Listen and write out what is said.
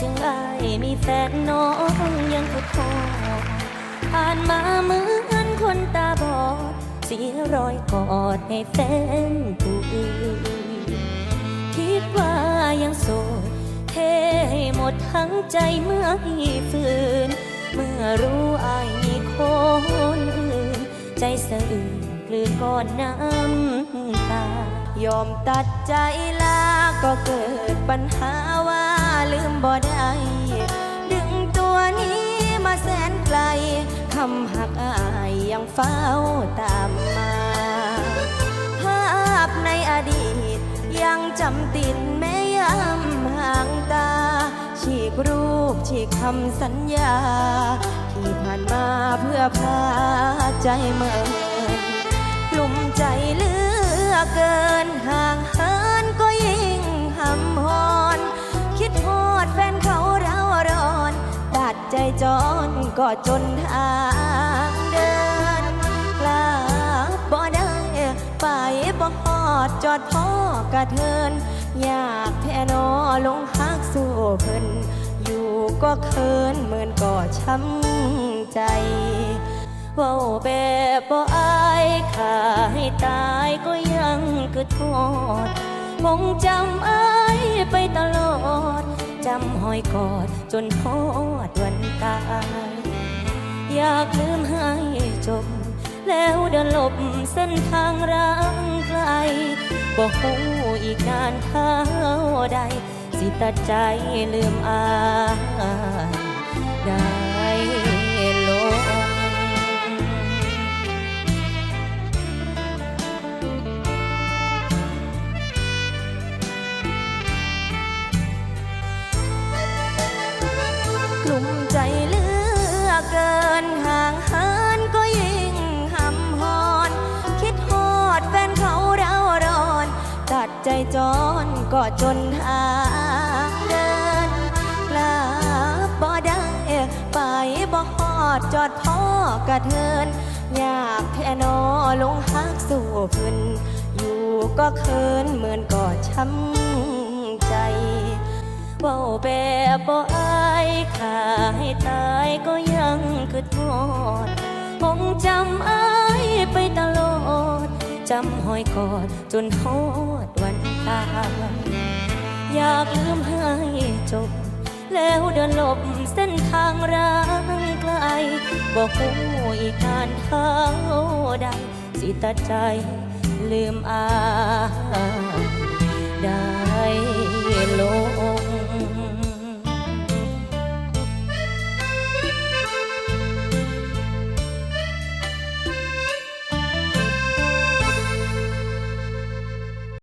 ถึงอายมีแฟนน้องยังคิดทอดผ่านมาเหมือนคนตาบอด เสียรอยกอดให้แฟนผู้อื่นคิดว่ายังโสดเทให้หมดทั้งใจเมื่อให้ฝืนเมื่อรู้อายมีคนอื่น ใจสะอื้นกลืนก้อนน้ำตายอมตัดใจลาก็เกิดปัญหาว่า บ่ได้ ดึงตัวนี้มาแสนไกล คำหักอายยังเฝ้าตามมา ภาพในอดีต ยังจำติดแม้ยามห่างตา ฉีกรูปฉีกคำสัญญา ที่ผ่านมาเพื่อพาใจเมินกลุ่มใจเลือเกินห่าง ก็จนทางเดินกลาบ่ได้ไปบ่ฮอดจอดพ่อกระเทิน อยากแท่นอลงฮักสู้เพิ่นอยู่ก็เคินเหมือนก็ช้ำใจเว้าแบบบ่อายค่าให้ตายก็ยังคือทอดคงจำอายไปตลอด จำหอยกอดจนทอดวันตาย อยากลืมให้จบ แล้วเดินหลบเส้นทางร่างไกลบอกหูอีกนานเท่าใด สิตัดใจลืมอาย ใจจรก็จนทาเดินกลับบ่ได้ไปบ่ฮอดจอดพ่อกระเทิน อยากแท่นอลงฮักสู่พิ่นอยู่ก็เคินเหมือนก็ช้ำใจเว้าแบบบ่อายค่าให้ตายก็ยังคือทอดคงจำอายไปตลอ ดจำหอยกอดจนทอดวันตา อยากลืมให้จบ แล้วเดินหลบเส้นทางร้างไกลบอกหูอีกนานเท่าใดสิตัดใจลืมอาได้